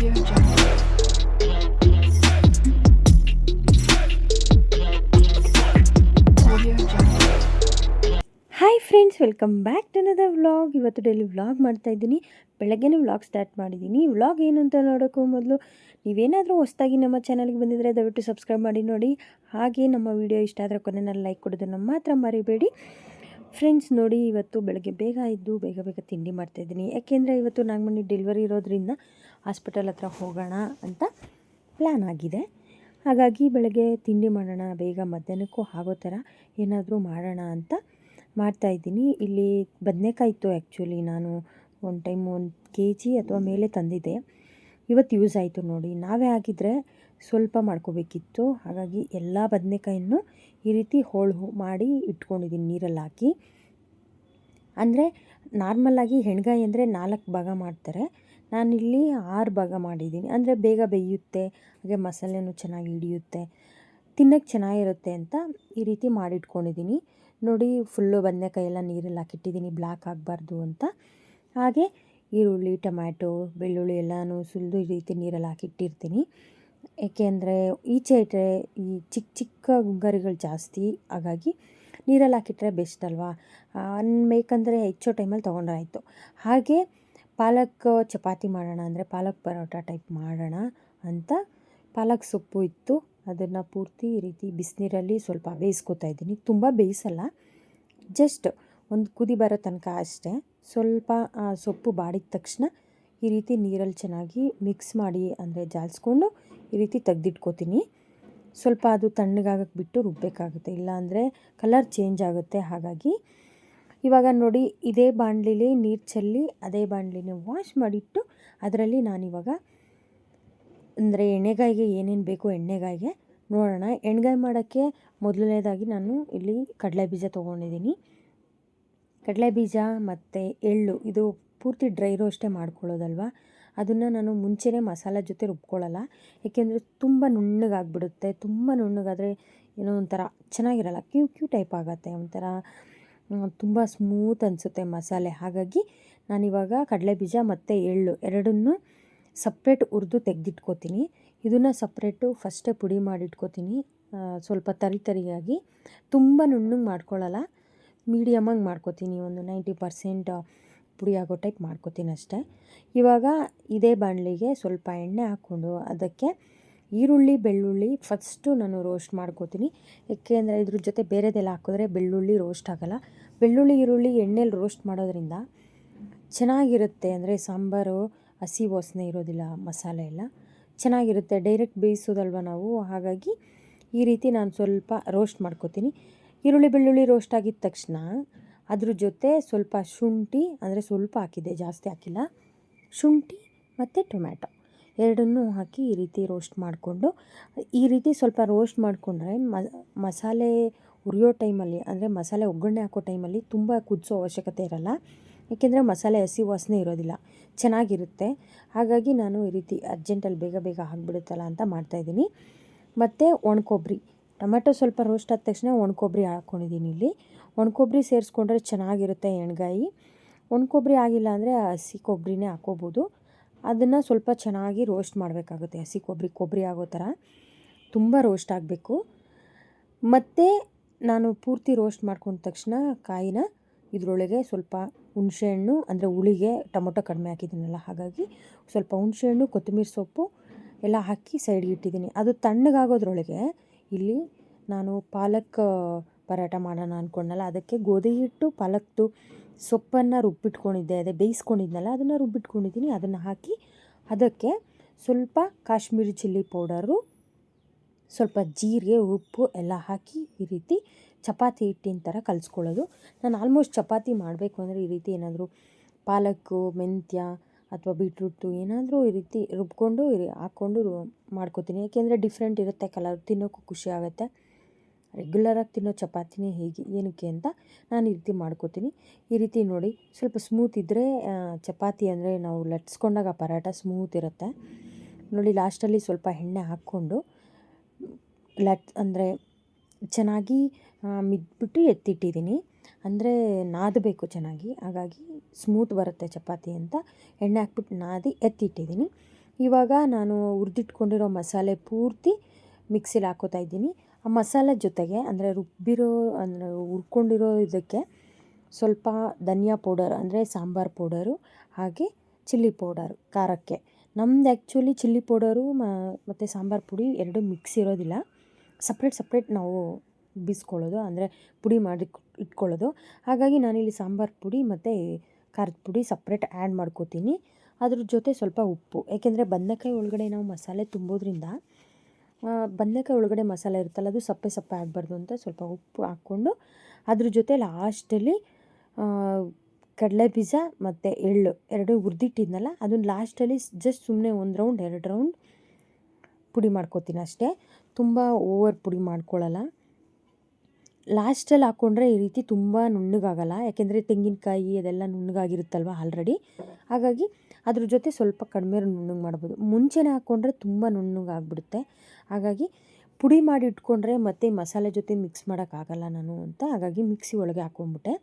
Hi friends welcome back to ನದ vlog ಇವತ್ತು daily vlog ಮಾಡ್ತಾ ಇದ್ದೀನಿ. ಬೆಳಗ್ಗೆನೇ ವ್ಲಾಗ್ ಸ್ಟಾರ್ಟ್ ಮಾಡಿದ್ದೀನಿ. ವ್ಲಾಗ್ ಏನು ಅಂತ ನೋಡೋಕ್ಕೂ ಮೊದಲು ನೀವೇನಾದರೂ ಹೊಸದಾಗಿ ನಮ್ಮ ಚಾನಲ್ಗೆ ಬಂದಿದ್ದರೆ ದಯವಿಟ್ಟು ಸಬ್ಸ್ಕ್ರೈಬ್ ಮಾಡಿ ನೋಡಿ. ಹಾಗೆ ನಮ್ಮ ವಿಡಿಯೋ ಇಷ್ಟ ಆದರೆ ಕೊನೆಯಲ್ಲಿ ಲೈಕ್ ಕೊಡೋದನ್ನು ಮಾತ್ರ ಮರಿಬೇಡಿ. ಫ್ರೆಂಡ್ಸ್ ನೋಡಿ ಇವತ್ತು ಬೆಳಗ್ಗೆ ಬೇಗ ಇದ್ದು ಬೇಗ ಬೇಗ ತಿಂಡಿ ಮಾಡ್ತಾಯಿದ್ದೀನಿ ಯಾಕೆಂದರೆ ಇವತ್ತು ನಾಗಮಣಿ ಡೆಲಿವರಿ ಇರೋದ್ರಿಂದ ಹಾಸ್ಪಿಟಲ್ ಹತ್ರ ಹೋಗೋಣ ಅಂತ ಪ್ಲ್ಯಾನ್ ಆಗಿದೆ. ಹಾಗಾಗಿ ಬೆಳಗ್ಗೆ ತಿಂಡಿ ಮಾಡೋಣ, ಬೇಗ ಮಧ್ಯಾಹ್ನಕ್ಕೂ ಆಗೋ ಥರ ಏನಾದರೂ ಮಾಡೋಣ ಅಂತ ಮಾಡ್ತಾಯಿದ್ದೀನಿ ಇಲ್ಲಿ ಬದನೆಕಾಯಿ ಇತ್ತು ಆ್ಯಕ್ಚುಲಿ ನಾನು ಒಂದು ಟೈಮ್ ಒಂದು ಕೆ ಜಿ ಅಥವಾ ಮೇಲೆ ತಂದಿದ್ದೆ. ಇವತ್ತು ಯೂಸ್ ಆಯಿತು ನೋಡಿ. ನಾವೇ ಆಗಿದ್ದರೆ ಸ್ವಲ್ಪ ಮಾಡ್ಕೋಬೇಕಿತ್ತು. ಹಾಗಾಗಿ ಎಲ್ಲ ಬದನೇಕಾಯನ್ನು ಈ ರೀತಿ ಹೋಳು ಮಾಡಿ ಇಟ್ಕೊಂಡಿದ್ದೀನಿ ನೀರಲ್ಲಿ ಹಾಕಿ. ಅಂದರೆ ನಾರ್ಮಲ್ಲಾಗಿ ಹೆಣ್ಗಾಯಿ ಅಂದರೆ ನಾಲ್ಕು ಭಾಗ ಮಾಡ್ತಾರೆ. ನಾನಿಲ್ಲಿ ಆರು ಭಾಗ ಮಾಡಿದ್ದೀನಿ ಅಂದರೆ ಬೇಗ ಬೇಯುತ್ತೆ, ಹಾಗೆ ಮಸಾಲೆನೂ ಚೆನ್ನಾಗಿ ಹಿಡಿಯುತ್ತೆ ತಿನ್ನೋಕ್ಕೆ ಚೆನ್ನಾಗಿರುತ್ತೆ ಅಂತ ಈ ರೀತಿ ಮಾಡಿಟ್ಕೊಂಡಿದ್ದೀನಿ ನೋಡಿ ಫುಲ್ಲು ಬದನೆಕಾಯಿ ಎಲ್ಲ ನೀರಲ್ಲಿ ಹಾಕಿಟ್ಟಿದ್ದೀನಿ ಬ್ಲ್ಯಾಕ್ ಆಗಬಾರ್ದು ಅಂತ. ಹಾಗೆ ಈರುಳ್ಳಿ, ಟೊಮ್ಯಾಟೊ, ಬೆಳ್ಳುಳ್ಳಿ ಎಲ್ಲನೂ ಸುಲಿದು ಈ ರೀತಿ ನೀರಲ್ಲಿ ಹಾಕಿಟ್ಟಿರ್ತೀನಿ. ಏಕೆಂದರೆ ಈಚೆ ಇಟ್ಟರೆ ಈ ಚಿಕ್ಕ ಚಿಕ್ಕ ಗುಗ್ಗರಿಗಳು ಜಾಸ್ತಿ, ಹಾಗಾಗಿ ನೀರಲ್ಲಿ ಹಾಕಿಟ್ರೆ ಬೆಸ್ಟ್ ಅಲ್ವಾ? ಬೇಕಂದರೆ ಹೆಚ್ಚು ಟೈಮಲ್ಲಿ ತೊಗೊಂಡ್ರೆ ಆಯಿತು. ಹಾಗೆ ಪಾಲಕ್ ಚಪಾತಿ ಮಾಡೋಣ ಅಂದರೆ ಪಾಲಕ್ ಪರೋಟ ಟೈಪ್ ಮಾಡೋಣ ಅಂತ ಪಾಲಕ್ ಸೊಪ್ಪು ಇತ್ತು. ಅದನ್ನು ಪೂರ್ತಿ ಈ ರೀತಿ ಬಿಸಿನೀರಲ್ಲಿ ಸ್ವಲ್ಪ ಬೇಯಿಸ್ಕೊತಾ ಇದ್ದೀನಿ. ತುಂಬ ಬೇಯಿಸಲ್ಲ, ಜಸ್ಟ್ ಒಂದು ಕುದಿ ಬರೋ ತನಕ ಅಷ್ಟೇ. ಸ್ವಲ್ಪ ಸೊಪ್ಪು ಬಾಡಿದ ತಕ್ಷಣ ಈ ರೀತಿ ನೀರಲ್ಲಿ ಚೆನ್ನಾಗಿ ಮಿಕ್ಸ್ ಮಾಡಿ, ಅಂದರೆ ಜಾಲಿಸ್ಕೊಂಡು ಈ ರೀತಿ ತೆಗ್ದಿಟ್ಕೋತೀನಿ. ಸ್ವಲ್ಪ ಅದು ತಣ್ಣಗಾಗಕ್ಕೆ ಬಿಟ್ಟು ರುಬ್ಬಬೇಕಾಗುತ್ತೆ ಇಲ್ಲಾಂದರೆ ಕಲರ್ ಚೇಂಜ್ ಆಗುತ್ತೆ. ಹಾಗಾಗಿ ಇವಾಗ ನೋಡಿ, ಇದೇ ಬಾಣಲಿಲಿ ನೀರು ಚೆಲ್ಲಿ ಅದೇ ಬಾಣಲಿನ ವಾಶ್ ಮಾಡಿಟ್ಟು ಅದರಲ್ಲಿ ನಾನಿವಾಗ ಅಂದರೆ ಎಣ್ಣೆಗಾಯಿಗೆ ಏನೇನು ಬೇಕು ಎಣ್ಣೆಗಾಯಿಗೆ ನೋಡೋಣ. ಎಣ್ಣೆಗಾಯಿ ಮಾಡೋಕ್ಕೆ ಮೊದಲನೇದಾಗಿ ನಾನು ಇಲ್ಲಿ ಕಡಲೆ ಬೀಜ ತೊಗೊಂಡಿದ್ದೀನಿ. ಕಡಲೆ ಬೀಜ ಮತ್ತು ಎಳ್ಳು, ಇದು ಪೂರ್ತಿ ಡ್ರೈ ರೋಸ್ಟೇ ಮಾಡ್ಕೊಳ್ಳೋದಲ್ವ? ಅದನ್ನು ನಾನು ಮುಂಚೆನೇ ಮಸಾಲ ಜೊತೆ ರುಬ್ಕೊಳ್ಳಲ್ಲ. ಏಕೆಂದರೆ ತುಂಬ ನುಣ್ಣಗಾಗ್ಬಿಡುತ್ತೆ. ತುಂಬ ನುಣ್ಣಗಾದರೆ ಏನೋ ಒಂಥರ ಚೆನ್ನಾಗಿರಲ್ಲ. ಕ್ಯೂ ಕ್ಯೂ ಟೈಪ್ ಆಗುತ್ತೆ ಒಂಥರ ತುಂಬ ಸ್ಮೂತ್ ಅನಿಸುತ್ತೆ ಮಸಾಲೆ. ಹಾಗಾಗಿ ನಾನಿವಾಗ ಕಡಲೆ ಬೀಜ ಮತ್ತು ಎಳ್ಳು ಎರಡನ್ನೂ ಸಪ್ರೇಟ್ ಹುರಿದು ತೆಗೆದಿಟ್ಕೋತೀನಿ. ಇದನ್ನು ಸಪ್ರೇಟು ಫಸ್ಟೇ ಪುಡಿ ಮಾಡಿಟ್ಕೋತೀನಿ. ಸ್ವಲ್ಪ ತರಿ ತರಿಯಾಗಿ. ತುಂಬ ನುಣ್ಣಗೆ ಮಾಡ್ಕೊಳ್ಳಲ್ಲ. ಮೀಡಿಯಮಾಗಿ ಮಾಡ್ಕೋತೀನಿ. ಒಂದು ನೈಂಟಿ ಪರ್ಸೆಂಟ್ ಪುಡಿ ಆಗೋ ಟೈಪ್ ಮಾಡ್ಕೋತೀನಿ ಅಷ್ಟೇ. ಇವಾಗ ಇದೇ ಬಾಣಲಿಗೆ ಸ್ವಲ್ಪ ಎಣ್ಣೆ ಹಾಕ್ಕೊಂಡು ಅದಕ್ಕೆ ಈರುಳ್ಳಿ, ಬೆಳ್ಳುಳ್ಳಿ ಫಸ್ಟು ನಾನು ರೋಸ್ಟ್ ಮಾಡ್ಕೋತೀನಿ. ಏಕೆಂದರೆ ಇದ್ರ ಜೊತೆ ಬೇರೆದೆಲ್ಲ ಹಾಕಿದ್ರೆ ಬೆಳ್ಳುಳ್ಳಿ ರೋಸ್ಟ್ ಆಗೋಲ್ಲ. ಬೆಳ್ಳುಳ್ಳಿ, ಈರುಳ್ಳಿ ಎಣ್ಣೆಲಿ ರೋಸ್ಟ್ ಮಾಡೋದ್ರಿಂದ ಚೆನ್ನಾಗಿರುತ್ತೆ ಅಂದರೆ ಸಾಂಬಾರು, ಹಸಿ ವಾಸನೆ ಇರೋದಿಲ್ಲ ಮಸಾಲೆ ಎಲ್ಲ. ಚೆನ್ನಾಗಿರುತ್ತೆ ಡೈರೆಕ್ಟ್ ಬೇಯಿಸೋದಲ್ವ ನಾವು? ಹಾಗಾಗಿ ಈ ರೀತಿ ನಾನು ಸ್ವಲ್ಪ ರೋಸ್ಟ್ ಮಾಡ್ಕೋತೀನಿ. ಈರುಳ್ಳಿ, ಬೆಳ್ಳುಳ್ಳಿ ರೋಸ್ಟ್ ಆಗಿದ ತಕ್ಷಣ ಅದ್ರ ಜೊತೆ ಸ್ವಲ್ಪ ಶುಂಠಿ, ಅಂದರೆ ಸ್ವಲ್ಪ ಹಾಕಿದ್ದೆ, ಜಾಸ್ತಿ ಹಾಕಿಲ್ಲ. ಶುಂಠಿ ಮತ್ತು ಟೊಮ್ಯಾಟೊ. ಎರಡನ್ನೂ ಹಾಕಿ ಈ ರೀತಿ ರೋಸ್ಟ್ ಮಾಡಿಕೊಂಡು, ಈ ರೀತಿ ಸ್ವಲ್ಪ ರೋಸ್ಟ್ ಮಾಡಿಕೊಂಡ್ರೆ ಮಸಾಲೆ ಹುರಿಯೋ ಟೈಮಲ್ಲಿ, ಅಂದರೆ ಮಸಾಲೆ ಒಗ್ಗರಣೆ ಹಾಕೋ ಟೈಮಲ್ಲಿ ತುಂಬ ಕುದಿಸೋ ಅವಶ್ಯಕತೆ ಇರಲ್ಲ. ಏಕೆಂದರೆ ಮಸಾಲೆ ಹಸಿ ವಾಸನೆ ಇರೋದಿಲ್ಲ, ಚೆನ್ನಾಗಿರುತ್ತೆ. ಹಾಗಾಗಿ ನಾನು ಈ ರೀತಿ ಅರ್ಜೆಂಟಲ್ಲಿ ಬೇಗ ಬೇಗ ಆಗಿಬಿಡುತ್ತಲ್ಲ ಅಂತ ಮಾಡ್ತಾಯಿದ್ದೀನಿ ಮತ್ತು ಒಣಕೊಬ್ಬರಿ. ಟೊಮೆಟೊ ಸ್ವಲ್ಪ ರೋಸ್ಟ್ ಆದ ತಕ್ಷಣ ಒಣಕೊಬ್ಬರಿ ಹಾಕ್ಕೊಂಡಿದ್ದೀನಿ ಇಲ್ಲಿ. ಒಣಕೊಬ್ಬರಿ ಸೇರಿಸ್ಕೊಂಡ್ರೆ ಚೆನ್ನಾಗಿರುತ್ತೆ ಎಣ್ಗಾಯಿ. ಒಣಕೊಬ್ಬರಿ ಆಗಿಲ್ಲ ಅಂದರೆ ಹಸಿ ಕೊಬ್ಬರಿನೇ ಹಾಕೋಬೋದು. ಅದನ್ನು ಸ್ವಲ್ಪ ಚೆನ್ನಾಗಿ ರೋಸ್ಟ್ ಮಾಡಬೇಕಾಗುತ್ತೆ. ಹಸಿ ಕೊಬ್ಬರಿ ಕೊಬ್ಬರಿ ಆಗೋ ಥರ. ತುಂಬ ರೋಸ್ಟ್ ಆಗಬೇಕು. ಮತ್ತು ನಾನು ಪೂರ್ತಿ ರೋಸ್ಟ್ ಮಾಡ್ಕೊಂಡ ತಕ್ಷಣ ಕಾಯಿನ ಇದರೊಳಗೆ ಸ್ವಲ್ಪ ಹುಣಸೆಹಣ್ಣು ಅಂದರೆ ಹುಳಿಗೆ ಟೊಮೊಟೊ ಕಡಿಮೆ ಹಾಕಿದ್ದೀನಲ್ಲ, ಹಾಗಾಗಿ ಸ್ವಲ್ಪ ಹುಣಸೆಹಣ್ಣು ಕೊತ್ತಂಬರಿ ಸೊಪ್ಪು ಎಲ್ಲ ಹಾಕಿ ಸೈಡ್ಗೆ ಇಟ್ಟಿದ್ದೀನಿ. ಅದು ತಣ್ಣಗಾಗೋದ್ರೊಳಗೆ ಇಲ್ಲಿ ನಾನು ಪಾಲಕ್ ಪರಾಟ ಮಾಡೋಣ ಅಂದ್ಕೊಂಡಲ್ಲ ಅದಕ್ಕೆ ಗೋಧಿ ಹಿಟ್ಟು, ಪಾಲಕ್ದು ಸೊಪ್ಪನ್ನು ರುಬ್ಬಿಟ್ಕೊಂಡಿದ್ದೆ, ಅದೇ ಬೇಯಿಸ್ಕೊಂಡಿದ್ನಲ್ಲ, ಅದನ್ನು ರುಬ್ಬಿಟ್ಕೊಂಡಿದ್ದೀನಿ, ಅದನ್ನು ಹಾಕಿ ಅದಕ್ಕೆ ಸ್ವಲ್ಪ ಕಾಶ್ಮೀರಿ ಚಿಲ್ಲಿ ಪೌಡರು, ಸ್ವಲ್ಪ ಜೀರಿಗೆ, ಉಪ್ಪು ಎಲ್ಲ ಹಾಕಿ ಈ ರೀತಿ ಚಪಾತಿ ಹಿಟ್ಟಿನ ಥರ ಕಲಿಸ್ಕೊಳ್ಳೋದು. ನಾನು ಆಲ್ಮೋಸ್ಟ್ ಚಪಾತಿ ಮಾಡಬೇಕು ಅಂದರೆ ಈ ರೀತಿ ಏನಾದರೂ ಪಾಲಕ್ಕು ಮೆಂತ್ಯ ಅಥವಾ ಬೀಟ್ರೂಟು ಏನಾದರೂ ಈ ರೀತಿ ರುಬ್ಕೊಂಡು ಹಾಕ್ಕೊಂಡು ಮಾಡ್ಕೋತೀನಿ. ಏಕೆಂದರೆ ಡಿಫ್ರೆಂಟ್ ಇರುತ್ತೆ, ಕಲರ್ ತಿನ್ನೋಕ್ಕೂ ಖುಷಿ ಆಗುತ್ತೆ. ರೆಗ್ಯುಲರಾಗಿ ತಿನ್ನೋ ಚಪಾತಿನೇ ಹೇಗೆ, ಏನಕ್ಕೆ ಅಂತ ನಾನು ಈ ರೀತಿ ಮಾಡ್ಕೋತೀನಿ. ಈ ರೀತಿ ನೋಡಿ, ಸ್ವಲ್ಪ ಸ್ಮೂತ್ ಇದ್ದರೆ ಚಪಾತಿ ಅಂದರೆ ನಾವು ಲಟ್ಸ್ಕೊಂಡಾಗ ಪರಾಟ ಸ್ಮೂತ್ ಇರುತ್ತೆ. ನೋಡಿ ಲಾಸ್ಟಲ್ಲಿ ಸ್ವಲ್ಪ ಎಣ್ಣೆ ಹಾಕ್ಕೊಂಡು, ಲಟ್, ಅಂದರೆ ಚೆನ್ನಾಗಿ ಮಿದ್ಬಿಟ್ಟು ಎತ್ತಿಟ್ಟಿದ್ದೀನಿ. ಅಂದರೆ ನಾದಬೇಕು ಚೆನ್ನಾಗಿ, ಹಾಗಾಗಿ ಸ್ಮೂತ್ ಬರುತ್ತೆ ಚಪಾತಿ ಅಂತ ಎಣ್ಣೆ ಹಾಕ್ಬಿಟ್ಟು ನಾದಿ ಎತ್ತಿಟ್ಟಿದ್ದೀನಿ. ಇವಾಗ ನಾನು ಹುರಿದಿಟ್ಕೊಂಡಿರೋ ಮಸಾಲೆ ಪೂರ್ತಿ ಮಿಕ್ಸಿಲಿ ಹಾಕೋತಾ ಇದ್ದೀನಿ. ಆ ಮಸಾಲೆ ಜೊತೆಗೆ ಅಂದರೆ ರುಬ್ಬಿರೋ, ಅಂದರೆ ಹುರ್ಕೊಂಡಿರೋ ಇದಕ್ಕೆ ಸ್ವಲ್ಪ ಧನಿಯಾ ಪೌಡರ್ ಅಂದರೆ ಸಾಂಬಾರು ಪೌಡರು, ಹಾಗೆ ಚಿಲ್ಲಿ ಪೌಡರ್, ಖಾರಕ್ಕೆ. ನಮ್ದು ಆ್ಯಕ್ಚುಲಿ ಚಿಲ್ಲಿ ಪೌಡರು ಮತ್ತು ಸಾಂಬಾರು ಪುಡಿ ಎರಡೂ ಮಿಕ್ಸ್ ಇರೋದಿಲ್ಲ. ಸಪ್ರೇಟ್ ಸಪ್ರೇಟ್ ನಾವು ಬೀಸ್ಕೊಳ್ಳೋದು, ಅಂದರೆ ಪುಡಿ ಮಾಡಿ ಇಟ್ಕೊಳ್ಳೋದು. ಹಾಗಾಗಿ ನಾನಿಲ್ಲಿ ಸಾಂಬಾರು ಪುಡಿ ಮತ್ತು ಖಾರದ ಪುಡಿ ಸಪ್ರೇಟ್ ಆ್ಯಡ್ ಮಾಡ್ಕೋತೀನಿ. ಅದ್ರ ಜೊತೆ ಸ್ವಲ್ಪ ಉಪ್ಪು, ಏಕೆಂದರೆ ಬದನೆಕಾಯಿ ಒಳಗಡೆ ನಾವು ಮಸಾಲೆ ತುಂಬೋದ್ರಿಂದ ಬದನೆಕಾಯಿ ಒಳಗಡೆ ಮಸಾಲೆ ಇರುತ್ತಲ್ಲ, ಅದು ಸಪ್ಪೆ ಸಪ್ಪೆ ಆಗಬಾರ್ದು ಅಂತ ಸ್ವಲ್ಪ ಉಪ್ಪು ಹಾಕ್ಕೊಂಡು ಅದ್ರ ಜೊತೆ ಲಾಸ್ಟಲ್ಲಿ ಕಡಲೆ ಬೀಜ ಮತ್ತು ಎಳ್ಳು ಎರಡು ಹುರಿದಿಟ್ಟಿದ್ನಲ್ಲ, ಅದನ್ನ ಲಾಸ್ಟಲ್ಲಿ ಜಸ್ಟ್ ಸುಮ್ಮನೆ ಒಂದು ರೌಂಡ್ ಎರಡು ರೌಂಡ್ ಪುಡಿ ಮಾಡ್ಕೋತೀನಿ ಅಷ್ಟೇ. ತುಂಬ ಓವರ್ ಪುಡಿ ಮಾಡ್ಕೊಳ್ಳಲ್ಲ ಲಾಸ್ಟಲ್ಲಿ ಹಾಕ್ಕೊಂಡ್ರೆ ಈ ರೀತಿ ತುಂಬ ನುಣ್ಣಗಾಗಲ್ಲ. ಯಾಕೆಂದರೆ ತೆಂಗಿನಕಾಯಿ ಅದೆಲ್ಲ ನುಣ್ಣಗಾಗಿರುತ್ತಲ್ವ ಆಲ್ರೆಡಿ ಹಾಗಾಗಿ ಅದ್ರ ಜೊತೆ ಸ್ವಲ್ಪ ಕಡಿಮೆ ನುಣ್ಣಗೆ ಮಾಡ್ಬೋದು. ಮುಂಚೆನೇ ಹಾಕ್ಕೊಂಡ್ರೆ ತುಂಬ ನುಣ್ಣಗಾಗ್ಬಿಡುತ್ತೆ. ಹಾಗಾಗಿ ಪುಡಿ ಮಾಡಿ ಇಟ್ಕೊಂಡ್ರೆ ಮತ್ತೆ ಮಸಾಲೆ ಜೊತೆ ಮಿಕ್ಸ್ ಮಾಡೋಕ್ಕಾಗಲ್ಲ ನಾನು ಅಂತ ಹಾಗಾಗಿ ಮಿಕ್ಸಿ ಒಳಗೆ ಹಾಕ್ಕೊಂಬಿಟ್ಟೆ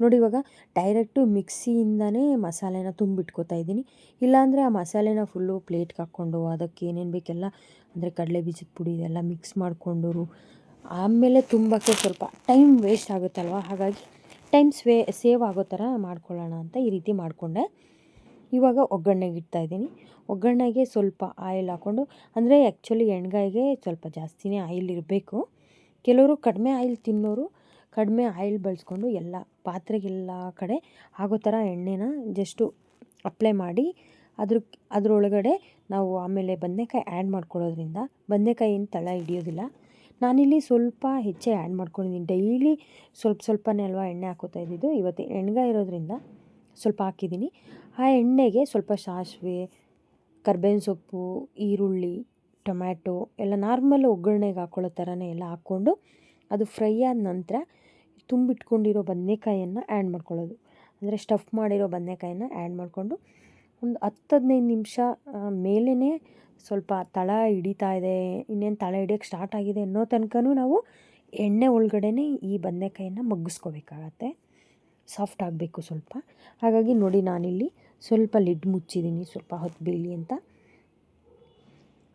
ನೋಡಿ ಇವಾಗ ಡೈರೆಕ್ಟು ಮಿಕ್ಸಿಯಿಂದನೇ ಮಸಾಲೆನ ತುಂಬಿಟ್ಕೋತಾ ಇದ್ದೀನಿ. ಇಲ್ಲಾಂದರೆ ಆ ಮಸಾಲೆನ ಫುಲ್ಲು ಪ್ಲೇಟ್ಗೆ ಹಾಕ್ಕೊಂಡು ಅದಕ್ಕೆ ಏನೇನು ಬೇಕೆಲ್ಲ, ಅಂದರೆ ಕಡಲೆ ಬೀಜದ ಪುಡಿ ಇದೆಲ್ಲ ಮಿಕ್ಸ್ ಮಾಡಿಕೊಂಡು ಆಮೇಲೆ ತುಂಬಕ್ಕೆ ಸ್ವಲ್ಪ ಟೈಮ್ ವೇಸ್ಟ್ ಆಗುತ್ತಲ್ವ? ಹಾಗಾಗಿ ಟೈಮ್ ಸ್ವೇ, ಸೇವ್ ಆಗೋ ಥರ ಮಾಡ್ಕೊಳ್ಳೋಣ ಅಂತ ಈ ರೀತಿ ಮಾಡಿಕೊಂಡೆ. ಇವಾಗ ಒಗ್ಗರಣೆಗೆ ಇಡ್ತಾ ಇದ್ದೀನಿ. ಒಗ್ಗರಣೆಗೆ ಸ್ವಲ್ಪ ಆಯಿಲ್ ಹಾಕ್ಕೊಂಡು, ಅಂದರೆ ಆ್ಯಕ್ಚುಲಿ ಎಣ್ಗಾಯಿಗೆ ಸ್ವಲ್ಪ ಜಾಸ್ತಿನೇ ಆಯಿಲ್ ಇರಬೇಕು. ಕೆಲವರು ಕಡಿಮೆ ಆಯಿಲ್ ತಿನ್ನೋರು ಕಡಿಮೆ ಆಯಿಲ್ ಬಳಸ್ಕೊಂಡು ಎಲ್ಲ ಪಾತ್ರೆಗೆಲ್ಲ ಕಡೆ ಆಗೋ ಥರ ಎಣ್ಣೆನ ಜಸ್ಟು ಅಪ್ಲೈ ಮಾಡಿ, ಅದ್ರ, ಅದರೊಳಗಡೆ ನಾವು ಆಮೇಲೆ ಬದನೆಕಾಯಿ ಆ್ಯಡ್ ಮಾಡ್ಕೊಳ್ಳೋದ್ರಿಂದ ಬದನೆಕಾಯಿ ಏನು ತಳ ಹಿಡಿಯೋದಿಲ್ಲ. ನಾನಿಲ್ಲಿ ಸ್ವಲ್ಪ ಹೆಚ್ಚೇ ಆ್ಯಡ್ ಮಾಡ್ಕೊಂಡಿದ್ದೀನಿ. ಡೈಲಿ ಸ್ವಲ್ಪ ಸ್ವಲ್ಪನೇ ಅಲ್ವಾ ಎಣ್ಣೆ ಹಾಕೋತಾ ಇದ್ದಿದ್ದು. ಇವತ್ತು ಎಣ್ಗಾಯಿ ಇರೋದ್ರಿಂದ ಸ್ವಲ್ಪ ಹಾಕಿದ್ದೀನಿ. ಆ ಎಣ್ಣೆಗೆ ಸ್ವಲ್ಪ ಸಾಸಿವೆ, ಕರ್ಬೇವಿನ ಸೊಪ್ಪು, ಈರುಳ್ಳಿ, ಟೊಮ್ಯಾಟೊ ಎಲ್ಲ ನಾರ್ಮಲ್ ಒಗ್ಗರಣೆಗೆ ಹಾಕ್ಕೊಳ್ಳೋ ಥರನೇ ಎಲ್ಲ ಹಾಕ್ಕೊಂಡು ಅದು ಫ್ರೈ ಆದ ನಂತರ ತುಂಬಿಟ್ಕೊಂಡಿರೋ ಬದನೆಕಾಯನ್ನು ಆ್ಯಡ್ ಮಾಡ್ಕೊಳ್ಳೋದು. ಅಂದರೆ ಸ್ಟಫ್ ಮಾಡಿರೋ ಬದನೆಕಾಯನ್ನ ಆ್ಯಡ್ ಮಾಡಿಕೊಂಡು ಒಂದು ಹತ್ತು ಹದಿನೈದು ನಿಮಿಷ ಮೇಲೇ ಸ್ವಲ್ಪ ತಳ ಹಿಡಿತಾ ಇದೆ, ಇನ್ನೇನು ತಳ ಹಿಡಿಯೋಕ್ಕೆ ಸ್ಟಾರ್ಟ್ ಆಗಿದೆ ಅನ್ನೋ ತನಕನೂ ನಾವು ಎಣ್ಣೆ ಒಳಗಡೆನೇ ಈ ಬದನೆಕಾಯನ್ನು ಮಗ್ಗಿಸ್ಕೋಬೇಕಾಗತ್ತೆ. ಸಾಫ್ಟ್ ಆಗಬೇಕು ಸ್ವಲ್ಪ. ಹಾಗಾಗಿ ನೋಡಿ ನಾನಿಲ್ಲಿ ಸ್ವಲ್ಪ ಲಿಡ್ ಮುಚ್ಚಿದ್ದೀನಿ, ಸ್ವಲ್ಪ ಹೊತ್ತು ಬೀಳಿ ಅಂತ.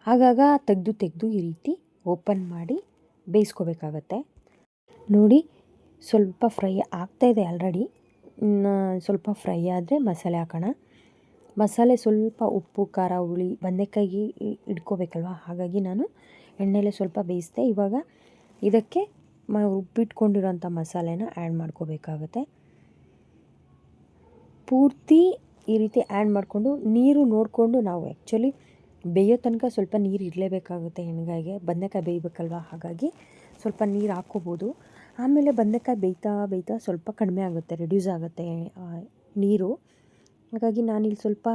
ಆಗಾಗ ತೆಗೆದು ತೆಗೆದು ಈ ರೀತಿ ಓಪನ್ ಮಾಡಿ ಬೇಯಿಸ್ಕೋಬೇಕಾಗತ್ತೆ. ನೋಡಿ ಸ್ವಲ್ಪ ಫ್ರೈ ಆಗ್ತಾಯಿದೆ ಆಲ್ರೆಡಿ ಸ್ವಲ್ಪ ಫ್ರೈ ಆದರೆ ಮಸಾಲೆ ಹಾಕೋಣ. ಮಸಾಲೆ ಸ್ವಲ್ಪ ಉಪ್ಪು, ಖಾರ, ಹುಳಿ ಬಂದೆಕಾಯಿ ಇಟ್ಕೋಬೇಕಲ್ವ ಹಾಗಾಗಿ ನಾನು ಎಣ್ಣೆಲೆ ಸ್ವಲ್ಪ ಬೇಯಿಸಿದೆ. ಇವಾಗ ಇದಕ್ಕೆ ಮ ರುಬ್ಬಿಟ್ಕೊಂಡಿರೋಂಥ ಮಸಾಲೆನ ಆ್ಯಡ್ ಮಾಡ್ಕೋಬೇಕಾಗತ್ತೆ. ಪೂರ್ತಿ ಈ ರೀತಿ ಆ್ಯಡ್ ಮಾಡಿಕೊಂಡು ನೀರು ನೋಡಿಕೊಂಡು ನಾವು ಆ್ಯಕ್ಚುಲಿ ಬೇಯೋ ತನಕ ಸ್ವಲ್ಪ ನೀರು ಇರಲೇಬೇಕಾಗುತ್ತೆ ಹೆಣ್ಗಾಯಿಗೆ ಬಂದೆಕಾಯಿ ಬೇಯಬೇಕಲ್ವ? ಹಾಗಾಗಿ ಸ್ವಲ್ಪ ನೀರು ಹಾಕ್ಕೋಬೋದು. ಆಮೇಲೆ ಬದನೆಕಾಯಿ ಬೇಯ್ತಾ ಬೇಯ್ತಾ ಸ್ವಲ್ಪ ಕಡಿಮೆ ಆಗುತ್ತೆ, ರೆಡ್ಯೂಸ್ ಆಗುತ್ತೆ ನೀರು. ಹಾಗಾಗಿ ನಾನಿಲ್ಲಿ ಸ್ವಲ್ಪ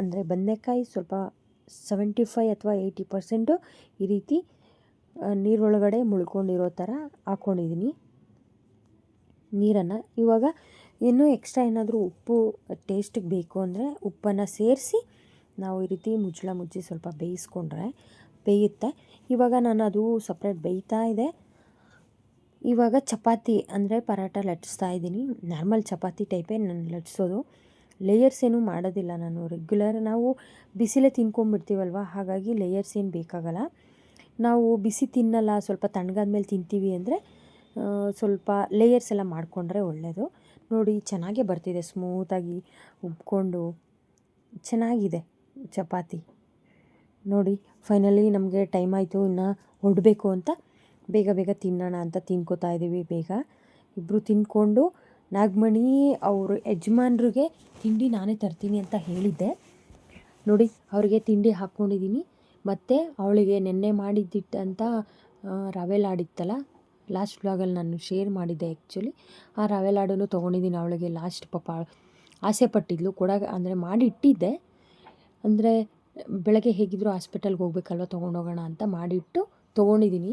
ಅಂದರೆ ಬದನೆಕಾಯಿ ಸ್ವಲ್ಪ ಸೆವೆಂಟಿ ಫೈ ಅಥವಾ ಏಯ್ಟಿ ಪರ್ಸೆಂಟು ಈ ರೀತಿ ನೀರೊಳಗಡೆ ಮುಳ್ಕೊಂಡಿರೋ ಥರ ಹಾಕ್ಕೊಂಡಿದ್ದೀನಿ ನೀರನ್ನು ಇವಾಗ ಇನ್ನೂ ಎಕ್ಸ್ಟ್ರಾ ಏನಾದರೂ ಉಪ್ಪು ಟೇಸ್ಟಿಗೆ ಬೇಕು ಅಂದರೆ ಉಪ್ಪನ್ನು ಸೇರಿಸಿ ನಾವು ಈ ರೀತಿ ಮುಚ್ಚಳ ಮುಚ್ಚಿ ಸ್ವಲ್ಪ ಬೇಯಿಸ್ಕೊಂಡ್ರೆ ಬೇಯುತ್ತೆ. ಇವಾಗ ನಾನು ಅದು ಸಪ್ರೇಟ್ ಬೇಯ್ತಾ ಇದೆ. ಇವಾಗ ಚಪಾತಿ ಅಂದರೆ ಪರಾಟ ಲಟ್ಟಿಸ್ತಾ ಇದ್ದೀನಿ. ನಾರ್ಮಲ್ ಚಪಾತಿ ಟೈಪೇ ನಾನು ಲಟ್ಟಿಸೋದು. ಲೇಯರ್ಸ್ ಏನೂ ಮಾಡೋದಿಲ್ಲ ನಾನು. ರೆಗ್ಯುಲರ್ ನಾವು ಬಿಸಿಲೇ ತಿನ್ಕೊಂಬಿಡ್ತೀವಲ್ವ ಹಾಗಾಗಿ ಲೇಯರ್ಸ್ ಏನು ಬೇಕಾಗಲ್ಲ. ನಾವು ಬಿಸಿ ತಿನ್ನಲ್ಲ, ಸ್ವಲ್ಪ ತಣ್ಣಗಾದ್ಮೇಲೆ ತಿಂತೀವಿ ಅಂದರೆ ಸ್ವಲ್ಪ ಲೇಯರ್ಸ್ ಎಲ್ಲ ಮಾಡಿಕೊಂಡ್ರೆ ಒಳ್ಳೆಯದು ನೋಡಿ, ಚೆನ್ನಾಗೇ ಬರ್ತಿದೆ. ಸ್ಮೂತಾಗಿ ಉಬ್ಕೊಂಡು ಚೆನ್ನಾಗಿದೆ ಚಪಾತಿ. ನೋಡಿ ಫೈನಲಿ ನಮಗೆ ಟೈಮ್ ಆಯಿತು. ಇನ್ನು ಹೊಡಬೇಕು ಅಂತ. ಬೇಗ ಬೇಗ ತಿನ್ನೋಣ ಅಂತ ತಿನ್ಕೋತಾ ಇದ್ದೀವಿ ಬೇಗ ಇಬ್ಬರು ತಿಂದ್ಕೊಂಡು ನಾಗಮಣಿ ಅವರು ಯಜಮಾನ್ರಿಗೆ ತಿಂಡಿ ನಾನೇ ತರ್ತೀನಿ ಅಂತ ಹೇಳಿದ್ದೆ. ನೋಡಿ ಅವರಿಗೆ ತಿಂಡಿ ಹಾಕ್ಕೊಂಡಿದ್ದೀನಿ ಮತ್ತು ಅವಳಿಗೆ ನೆನ್ನೆ ಮಾಡಿದ್ದಿಟ್ಟಂಥ ಆ, ರವೆ ಲಾಡಿತ್ತಲ್ಲ ಲಾಸ್ಟ್ ವ್ಲಾಗಲ್ಲಿ ನಾನು ಶೇರ್ ಮಾಡಿದ್ದೆ ಆ್ಯಕ್ಚುಲಿ ಆ ರವೆ ಲಾಡನ್ನು ತೊಗೊಂಡಿದ್ದೀನಿ ಅವಳಿಗೆ ಲಾಸ್ಟ್ ಪಾಪ. ಆಸೆ ಪಟ್ಟಿದ್ಲು ಕೊಡ ಅಂದರೆ ಮಾಡಿ ಇಟ್ಟಿದ್ದೆ. ಅಂದರೆ ಬೆಳಗ್ಗೆ ಹೇಗಿದ್ದರೂ ಹಾಸ್ಪಿಟಲ್ಗೆ ಹೋಗ್ಬೇಕಲ್ವ ತೊಗೊಂಡೋಗೋಣ ಅಂತ ಮಾಡಿಟ್ಟು ತೊಗೊಂಡಿದ್ದೀನಿ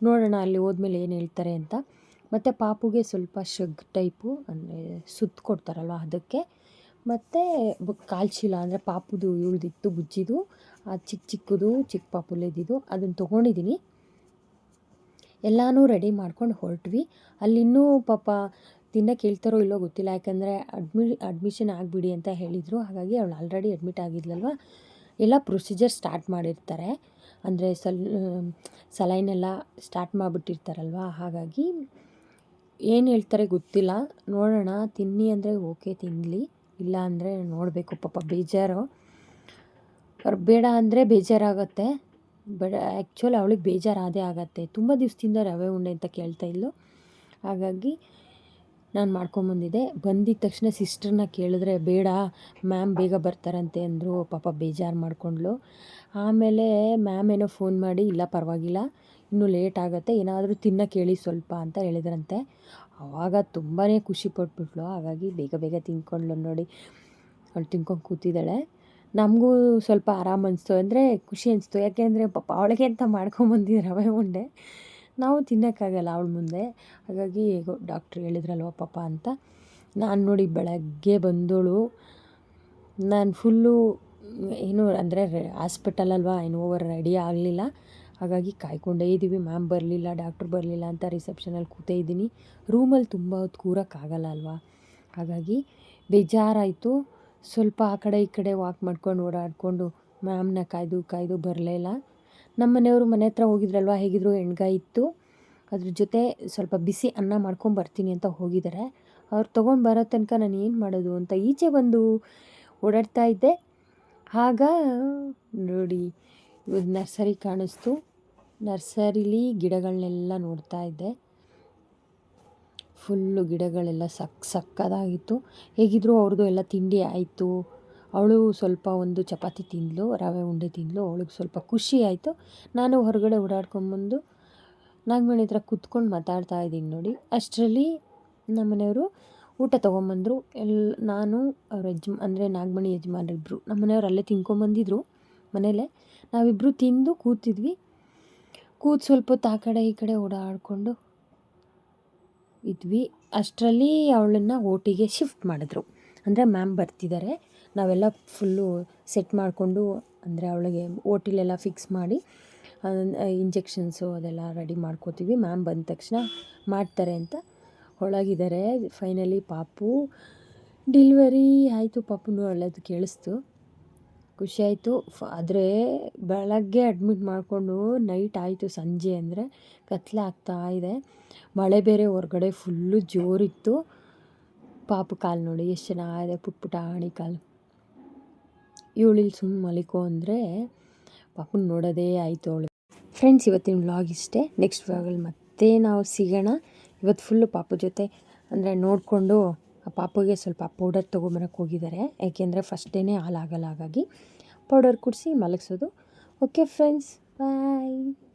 ನೋಡೋಣ ಅಲ್ಲಿ ಹೋದ್ಮೇಲೆ ಏನು ಹೇಳ್ತಾರೆ ಅಂತ. ಮತ್ತು ಪಾಪುಗೆ ಸ್ವಲ್ಪ ಶಗ್ ಟೈಪು, ಅಂದರೆ ಸುತ್ತು ಕೊಡ್ತಾರಲ್ವ ಅದಕ್ಕೆ. ಮತ್ತು ಕಾಲು ಚೀಲ ಅಂದರೆ ಪಾಪುದು ಉಳಿದಿತ್ತು ಬುಜ್ಜಿದು, ಆ ಚಿಕ್ಕ ಚಿಕ್ಕದು ಚಿಕ್ಕ ಪಾಪುಲೇದಿದು ಅದನ್ನು ತೊಗೊಂಡಿದ್ದೀನಿ ಎಲ್ಲನೂ ರೆಡಿ ಮಾಡ್ಕೊಂಡು ಹೊರಟ್ವಿ. ಅಲ್ಲಿನ್ನೂ ಪಾಪ ತಿನ್ನಕ್ಕೆ ಹೇಳ್ತಾರೋ ಇಲ್ಲೋ ಗೊತ್ತಿಲ್ಲ, ಯಾಕಂದರೆ ಅಡ್ಮಿ, ಅಡ್ಮಿಷನ್ ಆಗಿಬಿಡಿ ಅಂತ ಹೇಳಿದರು. ಹಾಗಾಗಿ ಅವಳು ಆಲ್ರೆಡಿ ಅಡ್ಮಿಟ್ ಆಗಿದ್ಲಲ್ವ. ಎಲ್ಲ ಪ್ರೊಸೀಜರ್ ಸ್ಟಾರ್ಟ್ ಮಾಡಿರ್ತಾರೆ. ಅಂದರೆ ಸಲ್, ಸಲೈನೆಲ್ಲ ಸ್ಟಾರ್ಟ್ ಮಾಡಿಬಿಟ್ಟಿರ್ತಾರಲ್ವ. ಹಾಗಾಗಿ ಏನು ಹೇಳ್ತಾರೆ ಗೊತ್ತಿಲ್ಲ. ನೋಡೋಣ, ತಿನ್ನಿ ಅಂದರೆ ಓಕೆ ತಿನ್ನಲಿ ಇಲ್ಲ ಅಂದರೆ ನೋಡಬೇಕು, ಪಾಪ ಬೇಜಾರು. ಅವ್ರು ಬೇಡ ಅಂದರೆ ಬೇಜಾರಾಗುತ್ತೆ. ಬೇಡ ಆ್ಯಕ್ಚುಲಿ ಅವಳಿಗೆ ಬೇಜಾರಾದೇ ಆಗತ್ತೆ. ತುಂಬ ದಿವಸದಿಂದ ರವೆ ಉಂಡೆ ಅಂತ ಕೇಳ್ತಾ ಇದ್ಲು. ಹಾಗಾಗಿ ನಾನು ಮಾಡ್ಕೊಂಬಂದಿದ್ದೆ ಬಂದಿದ್ದ. ತಕ್ಷಣ ಸಿಸ್ಟರ್ನ ಕೇಳಿದ್ರೆ, ಬೇಡ ಮ್ಯಾಮ್ ಬೇಗ ಬರ್ತಾರಂತೆ ಅಂದರು. ಪಾಪ ಬೇಜಾರು ಮಾಡಿಕೊಂಡ್ಳು. ಆಮೇಲೆ ಮ್ಯಾಮ್ ಏನೋ ಫೋನ್ ಮಾಡಿ, ಇಲ್ಲ, ಪರವಾಗಿಲ್ಲ. ಇನ್ನೂ ಲೇಟ್ ಆಗುತ್ತೆ, ಏನಾದರೂ ತಿನ್ನ ಹೇಳಿ ಸ್ವಲ್ಪ ಅಂತ ಹೇಳಿದ್ರಂತೆ. ಆವಾಗ ತುಂಬಾ ಖುಷಿ ಪಟ್ಬಿಟ್ಲು. ಹಾಗಾಗಿ ಬೇಗ ಬೇಗ ತಿನ್ಕೊಂಡ್ಲು ನೋಡಿ. ಅವಳು ತಿನ್ಕೊಂಡು ಕೂತಿದ್ದಾಳೆ. ನಮಗೂ ಸ್ವಲ್ಪ ಆರಾಮ ಅನಿಸ್ತು. ಅಂದರೆ ಖುಷಿ ಅನಿಸ್ತು. ಯಾಕೆಂದರೆ ಪಾಪ ಅವಳಿಗೆ ಅಂತ ಮಾಡ್ಕೊಂಬಂದಿದ್ದು ರವೆ ಉಂಡೆ. ನಾವು ತಿನ್ನೋಕ್ಕಾಗಲ್ಲ ಅವಳ ಮುಂದೆ. ಹಾಗಾಗಿ ಡಾಕ್ಟ್ರು ಹೇಳಿದ್ರಲ್ವ ಪಾಪ ಅಂತ. ನಾನು ನೋಡಿ ಬೆಳಗ್ಗೆ ಬಂದೋಳು. ನಾನು ಫುಲ್ಲು ಏನು ಅಂದರೆ ಹಾಸ್ಪಿಟಲ್ ಅಲ್ವಾ ಏನು ಓವರ್ ರೆಡಿ ಆಗಲಿಲ್ಲ. ಹಾಗಾಗಿ ಕಾಯ್ಕೊಂಡೇ ಇದ್ದೀವಿ ಮ್ಯಾಮ್ ಬರಲಿಲ್ಲ, ಡಾಕ್ಟ್ರ್ ಬರಲಿಲ್ಲ ಅಂತ ರಿಸೆಪ್ಷನಲ್ಲಿ ಕೂತೇ ಇದ್ದೀನಿ. ರೂಮಲ್ಲಿ ತುಂಬ ಹೊತ್ತು ಕೂರೋಕ್ಕಾಗಲ್ಲ ಅಲ್ವಾ? ಹಾಗಾಗಿ ಬೇಜಾರಾಯಿತು. ಸ್ವಲ್ಪ ಆ ಕಡೆ ಈ ಕಡೆ ವಾಕ್ ಮಾಡ್ಕೊಂಡು ಓಡಾಡಿಕೊಂಡು ಮ್ಯಾಮ್ನ ಕಾಯ್ದು ಕಾಯ್ದು ಬರಲೇ ಇಲ್ಲ. ನಮ್ಮ ಮನೆಯವರು ಮನೆ ಹತ್ರ ಹೋಗಿದ್ರಲ್ವ? ಹೇಗಿದ್ರು ಎಣ್ಗಾಯಿ ಇತ್ತು. ಅದ್ರ ಜೊತೆ ಸ್ವಲ್ಪ ಬಿಸಿ ಅನ್ನ ಮಾಡ್ಕೊಂಡು ಬರ್ತೀನಿ ಅಂತ ಹೋಗಿದ್ದಾರೆ. ಅವ್ರು ತೊಗೊಂಡು ಬರೋ ತನಕ ನಾನು ಏನು ಮಾಡೋದು ಅಂತ ಈಚೆ ಬಂದು ಓಡಾಡ್ತಾ ಇದ್ದೆ. ಆಗ ನೋಡಿ ನರ್ಸರಿ ಕಾಣಿಸ್ತು. ನರ್ಸರಿಲಿ ಗಿಡಗಳನ್ನೆಲ್ಲ ನೋಡ್ತಾ ಇದ್ದೆ. ಫುಲ್ಲು ಗಿಡಗಳೆಲ್ಲ ಸಕ್ ಸಕ್ಕದಾಗಿತ್ತು. ಹೇಗಿದ್ರು ಅವ್ರದ್ದು ಎಲ್ಲ ತಿಂಡಿ ಆಯಿತು. ಅವಳು ಸ್ವಲ್ಪ ಒಂದು ಚಪಾತಿ ತಿಂದಳು ರವೆ ಉಂಡೆ ತಿಂದಳು ಅವಳಿಗೆ ಸ್ವಲ್ಪ ಖುಷಿ ಆಯಿತು. ನಾನು ಹೊರಗಡೆ ಓಡಾಡ್ಕೊಂಬಂದು ನಾಗಮಣಿ ಹತ್ರ ಕುತ್ಕೊಂಡು ಮಾತಾಡ್ತಾ ಇದ್ದೀನಿ ನೋಡಿ. ಅಷ್ಟರಲ್ಲಿ ನಮ್ಮನೆಯವರು ಊಟ ತೊಗೊಂಬಂದರು. ಎಲ್ಲ ನಾನು, ಅವ್ರ ಯಜ್ ಅಂದರೆ ನಾಗಮಣಿ ಯಜಮಾನರಿಬ್ಬರು ನಮ್ಮ ಮನೆಯವ್ರು ಅಲ್ಲೇ ತಿನ್ಕೊಂಬಂದಿದ್ರು ಮನೇಲೆ. ನಾವಿಬ್ಬರು ತಿಂದು ಕೂತಿದ್ವಿ. ಕೂತು ಸ್ವಲ್ಪ ಹೊತ್ತು ಆ ಕಡೆ ಈ ಕಡೆ ಓಡಾಡಿಕೊಂಡು ಇದ್ವಿ. ಅಷ್ಟರಲ್ಲಿ ಅವಳನ್ನು ಓಟಿಗೆ ಶಿಫ್ಟ್ ಮಾಡಿದ್ರು. ಅಂದರೆ ಮ್ಯಾಮ್ ಬರ್ತಿದ್ದಾರೆ. ನಾವೆಲ್ಲ ಫುಲ್ಲು ಸೆಟ್ ಮಾಡಿಕೊಂಡು ಅಂದರೆ ಅವಳಿಗೆ ಓಟಿಲೆಲ್ಲ ಫಿಕ್ಸ್ ಮಾಡಿ ಇಂಜೆಕ್ಷನ್ಸು ಅದೆಲ್ಲ ರೆಡಿ ಮಾಡ್ಕೋತೀವಿ. ಮ್ಯಾಮ್ ಬಂದ ತಕ್ಷಣ ಮಾಡ್ತಾರೆ ಅಂತ ಒಳಗಿದ್ದಾರೆ. ಫೈನಲಿ ಪಾಪು ಡಿಲ್ವರಿ ಆಯಿತು. ಪಾಪುನು ಒಳ್ಳೆಯದು ಕೇಳಿಸ್ತು. ಖುಷಿಯಾಯಿತು ಫ, ಆದರೆ ಬೆಳಗ್ಗೆ ಅಡ್ಮಿಟ್ ಮಾಡಿಕೊಂಡು ನೈಟ್ ಆಯಿತು ಸಂಜೆ ಅಂದರೆ ಕತ್ಲೆ ಆಗ್ತಾ ಇದೆ. ಮಳೆ ಬೇರೆ ಹೊರಗಡೆ ಫುಲ್ಲು ಜೋರಿತ್ತು. ಪಾಪು ಕಾಲು ನೋಡಿ ಎಷ್ಟು ಚೆನ್ನಾಗಿದೆ ಪುಟ್ ಪುಟಾಣಿ ಕಾಲು. ಇವಳಿಲ್ಲಿ ಸುಮ್ಮನೆ ಮಲಿಕೋ ಅಂದರೆ ಪಾಪನ ನೋಡೋದೇ ಆಯಿತು ಅವಳು. ಫ್ರೆಂಡ್ಸ್ ಇವತ್ತಿನ ವ್ಲಾಗ್ ಇಷ್ಟೇ. ನೆಕ್ಸ್ಟ್ ವ್ಲಾಗಲ್ಲಿ ಮತ್ತೆ ನಾವು ಸಿಗೋಣ. ಇವತ್ತು ಫುಲ್ಲು ಪಾಪು ಜೊತೆ ಅಂದರೆ ನೋಡಿಕೊಂಡು ಪಾಪುಗೆ ಸ್ವಲ್ಪ ಪೌಡರ್ ತೊಗೊಂಬರಕ್ಕೆ ಹೋಗಿದ್ದಾರೆ. ಯಾಕೆಂದರೆ ಫಸ್ಟ್ ಡೇನೇ ಹಾಲಾಗಲ್ಲ ಹಾಗಾಗಿ ಪೌಡರ್ ಕುಡಿಸಿ ಮಲಗಿಸೋದು. Okay friends bye